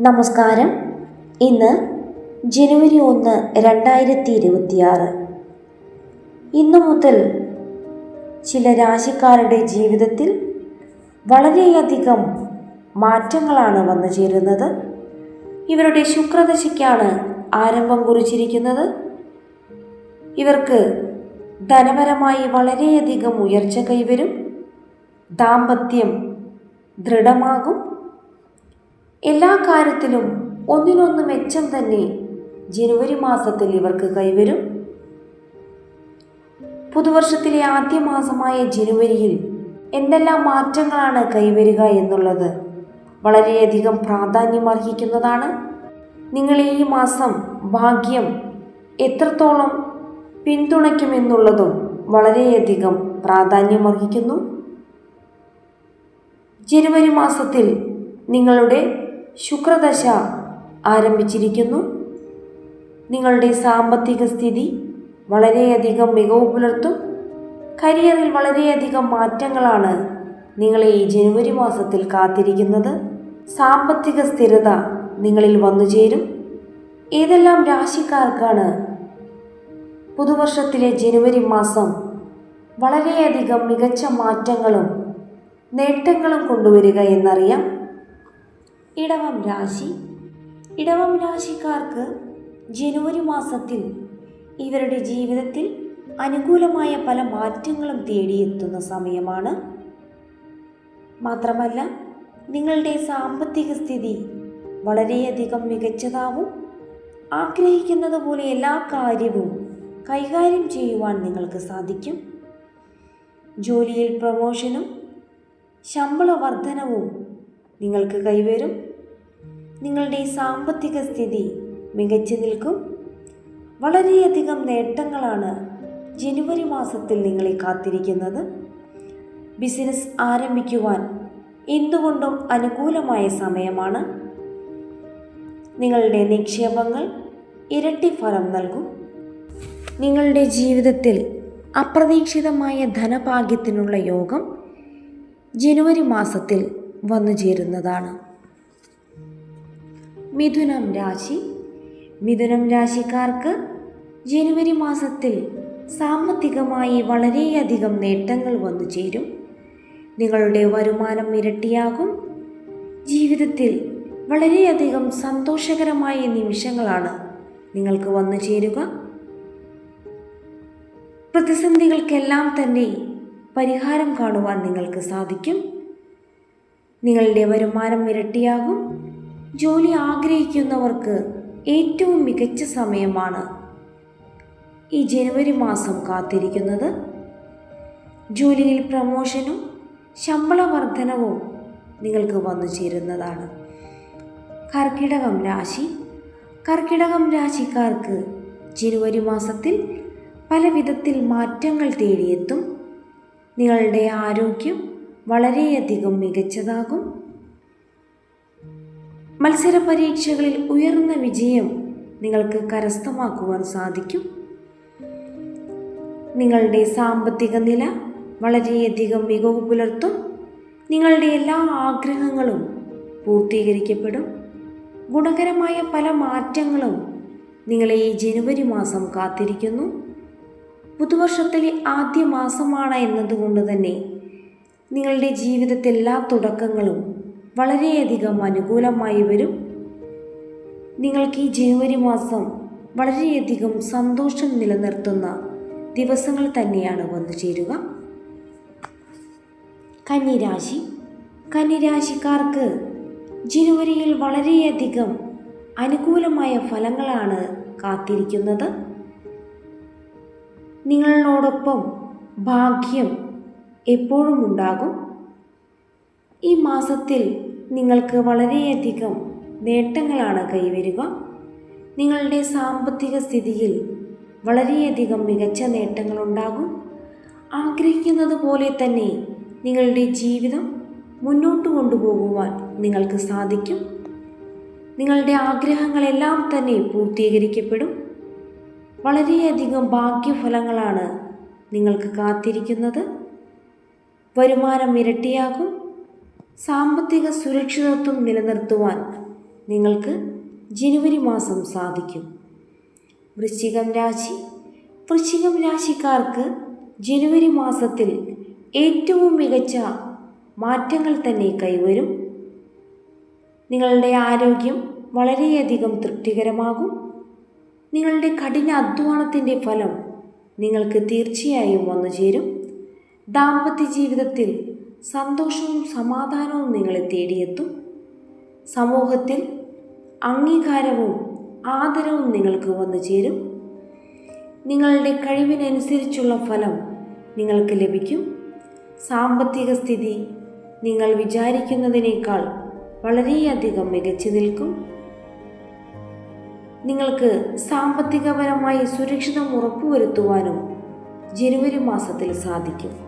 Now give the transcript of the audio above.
നമസ്കാരം. ഇന്ന് ജനുവരി ഒന്ന് രണ്ടായിരത്തി ഇരുപത്തിയാറ് ഇന്നു മുതൽ ചില രാശിക്കാരുടെ ജീവിതത്തിൽ വളരെയധികം മാറ്റങ്ങളാണ് വന്നു ചേരുന്നത്. ഇവരുടെ ശുക്രദശയ്ക്കാണ് ആരംഭം കുറിച്ചിരിക്കുന്നത്. ഇവർക്ക് ധനപരമായി വളരെയധികം ഉയർച്ച കൈവരും. ദാമ്പത്യം ദൃഢമാകും. എല്ലാ കാര്യത്തിലും ഒന്നിനൊന്ന് മെച്ചം തന്നെ ജനുവരി മാസത്തിൽ ഇവർക്ക് കൈവരും. പുതുവർഷത്തിലെ ആദ്യ മാസമായ ജനുവരിയിൽ എന്തെല്ലാം മാറ്റങ്ങളാണ് കൈവരിക എന്നുള്ളത് വളരെയധികം പ്രാധാന്യമർഹിക്കുന്നതാണ്. നിങ്ങൾ ഈ മാസം ഭാഗ്യം എത്രത്തോളം പിന്തുണയ്ക്കുമെന്നുള്ളതും വളരെയധികം പ്രാധാന്യമർഹിക്കുന്നു. ജനുവരി മാസത്തിൽ നിങ്ങളുടെ ശുക്രദശ ആരംഭിച്ചിരിക്കുന്നു. നിങ്ങളുടെ സാമ്പത്തിക സ്ഥിതി വളരെയധികം മികവ് പുലർത്തും. കരിയറിൽ വളരെയധികം മാറ്റങ്ങളാണ് നിങ്ങളെ ഈ ജനുവരി മാസത്തിൽ കാത്തിരിക്കുന്നത്. സാമ്പത്തിക സ്ഥിരത നിങ്ങളിൽ വന്നു ചേരും. ഏതെല്ലാം രാശിക്കാർക്കാണ് പുതുവർഷത്തിലെ ജനുവരി മാസം വളരെയധികം മികച്ച മാറ്റങ്ങളും നേട്ടങ്ങളും കൊണ്ടുവരിക എന്നറിയാം. ഇടവം രാശി. ഇടവം രാശിക്കാർക്ക് ജനുവരി മാസത്തിൽ ഇവരുടെ ജീവിതത്തിൽ അനുകൂലമായ പല മാറ്റങ്ങളും തേടിയെത്തുന്ന സമയമാണ്. മാത്രമല്ല നിങ്ങളുടെ സാമ്പത്തിക സ്ഥിതി വളരെയധികം മികച്ചതാവും. ആഗ്രഹിക്കുന്നത് പോലെ എല്ലാ കാര്യവും കൈകാര്യം ചെയ്യുവാൻ നിങ്ങൾക്ക് സാധിക്കും. ജോലിയിൽ പ്രമോഷനും ശമ്പള വർധനവും നിങ്ങൾക്ക് കൈവരും. നിങ്ങളുടെ സാമ്പത്തിക സ്ഥിതി മികച്ചു നിൽക്കും. വളരെയധികം നേട്ടങ്ങളാണ് ജനുവരി മാസത്തിൽ നിങ്ങളെ കാത്തിരിക്കുന്നത്. ബിസിനസ് ആരംഭിക്കുവാൻ എന്തുകൊണ്ടും അനുകൂലമായ സമയമാണ്. നിങ്ങളുടെ നിക്ഷേപങ്ങൾ ഇരട്ടി ഫലം നൽകും. നിങ്ങളുടെ ജീവിതത്തിൽ അപ്രതീക്ഷിതമായ ധനഭാഗ്യത്തിനുള്ള യോഗം ജനുവരി മാസത്തിൽ വന്നു ചേരുന്നതാണ് മിഥുനം രാശി. മിഥുനം രാശിക്കാർക്ക് ജനുവരി മാസത്തിൽ സാമ്പത്തികമായി വളരെയധികം നേട്ടങ്ങൾ വന്നു ചേരും. നിങ്ങളുടെ വരുമാനം ഇരട്ടിയാകും. ജീവിതത്തിൽ വളരെയധികം സന്തോഷകരമായ നിമിഷങ്ങളാണ് നിങ്ങൾക്ക് വന്നു ചേരുക. പ്രതിസന്ധികൾക്കെല്ലാം തന്നെ പരിഹാരം കാണുവാൻ നിങ്ങൾക്ക് സാധിക്കും. നിങ്ങളുടെ വരുമാനം ഇരട്ടിയാകും. ജോലി ആഗ്രഹിക്കുന്നവർക്ക് ഏറ്റവും മികച്ച സമയമാണ് ഈ ജനുവരി മാസം കാത്തിരിക്കുന്നത്. ജോലിയിൽ പ്രമോഷനും ശമ്പള വർധനവും നിങ്ങൾക്ക് വന്നു ചേരുന്നതാണ്. കർക്കിടകം രാശി. കർക്കിടകം രാശിക്കാർക്ക് ജനുവരി മാസത്തിൽ പല വിധത്തിൽ മാറ്റങ്ങൾ തേടിയെത്തും. നിങ്ങളുടെ ആരോഗ്യം വളരെയധികം മികച്ചതാകും. മത്സര പരീക്ഷകളിൽ ഉയർന്ന വിജയം നിങ്ങൾക്ക് കരസ്ഥമാക്കുവാൻ സാധിക്കും. നിങ്ങളുടെ സാമ്പത്തിക നില വളരെയധികം മികവ് പുലർത്തും. നിങ്ങളുടെ എല്ലാ ആഗ്രഹങ്ങളും പൂർത്തീകരിക്കപ്പെടും. ഗുണകരമായ പല മാറ്റങ്ങളും നിങ്ങളെ ഈ ജനുവരി മാസം കാത്തിരിക്കുന്നു. പുതുവർഷത്തിലെ ആദ്യ മാസമാണ് എന്നതുകൊണ്ട് തന്നെ നിങ്ങളുടെ ജീവിതത്തെ എല്ലാ തുടക്കങ്ങളും വളരെയധികം അനുകൂലമായി വരും. നിങ്ങൾക്ക് ഈ ജനുവരി മാസം വളരെയധികം സന്തോഷം നിലനിർത്തുന്ന ദിവസങ്ങൾ തന്നെയാണ് വന്നു ചേരുക. കന്നിരാശി. കന്നിരാശിക്കാർക്ക് ജനുവരിയിൽ വളരെയധികം അനുകൂലമായ ഫലങ്ങളാണ് കാത്തിരിക്കുന്നത്. നിങ്ങളോടൊപ്പം ഭാഗ്യം എപ്പോഴും ഉണ്ടാകും. ഈ മാസത്തിൽ നിങ്ങൾക്ക് വളരെയധികം നേട്ടങ്ങളാണ് കൈവരിക. നിങ്ങളുടെ സാമ്പത്തിക സ്ഥിതിയിൽ വളരെയധികം മികച്ച നേട്ടങ്ങളുണ്ടാകും. ആഗ്രഹിക്കുന്നത് പോലെ തന്നെ നിങ്ങളുടെ ജീവിതം മുന്നോട്ട് കൊണ്ടുപോകുവാൻ നിങ്ങൾക്ക് സാധിക്കും. നിങ്ങളുടെ ആഗ്രഹങ്ങളെല്ലാം തന്നെ പൂർത്തീകരിക്കപ്പെടും. വളരെയധികം ഭാഗ്യഫലങ്ങളാണ് നിങ്ങൾക്ക് കാത്തിരിക്കുന്നത്. വരുമാനം ഇരട്ടിയാകും. സാമ്പത്തിക സുരക്ഷിതത്വം നിലനിർത്തുവാൻ നിങ്ങൾക്ക് ജനുവരി മാസം സാധിക്കും. വൃശ്ചികം രാശി. വൃശ്ചികം രാശിക്കാർക്ക് ജനുവരി മാസത്തിൽ ഏറ്റവും മികച്ച മാറ്റങ്ങൾ തന്നെ കൈവരും. നിങ്ങളുടെ ആരോഗ്യം വളരെയധികം തൃപ്തികരമാകും. നിങ്ങളുടെ കഠിന അധ്വാനത്തിന്റെ ഫലം നിങ്ങൾക്ക് തീർച്ചയായും വന്നു ചേരും ദാമ്പത്യ ജീവിതത്തിൽ സന്തോഷവും സമാധാനവും നിങ്ങളെ തേടിയെത്തും. സമൂഹത്തിൽ അംഗീകാരവും ആദരവും നിങ്ങൾക്ക് വന്നു ചേരും. നിങ്ങളുടെ കഴിവിനനുസരിച്ചുള്ള ഫലം നിങ്ങൾക്ക് ലഭിക്കും. സാമ്പത്തിക സ്ഥിതി നിങ്ങൾ വിചാരിക്കുന്നതിനേക്കാൾ വളരെയധികം മികച്ചു നിൽക്കും. നിങ്ങൾക്ക് സാമ്പത്തികപരമായി സുരക്ഷിതം ഉറപ്പുവരുത്തുവാനും ജനുവരി മാസത്തിൽ സാധിക്കും.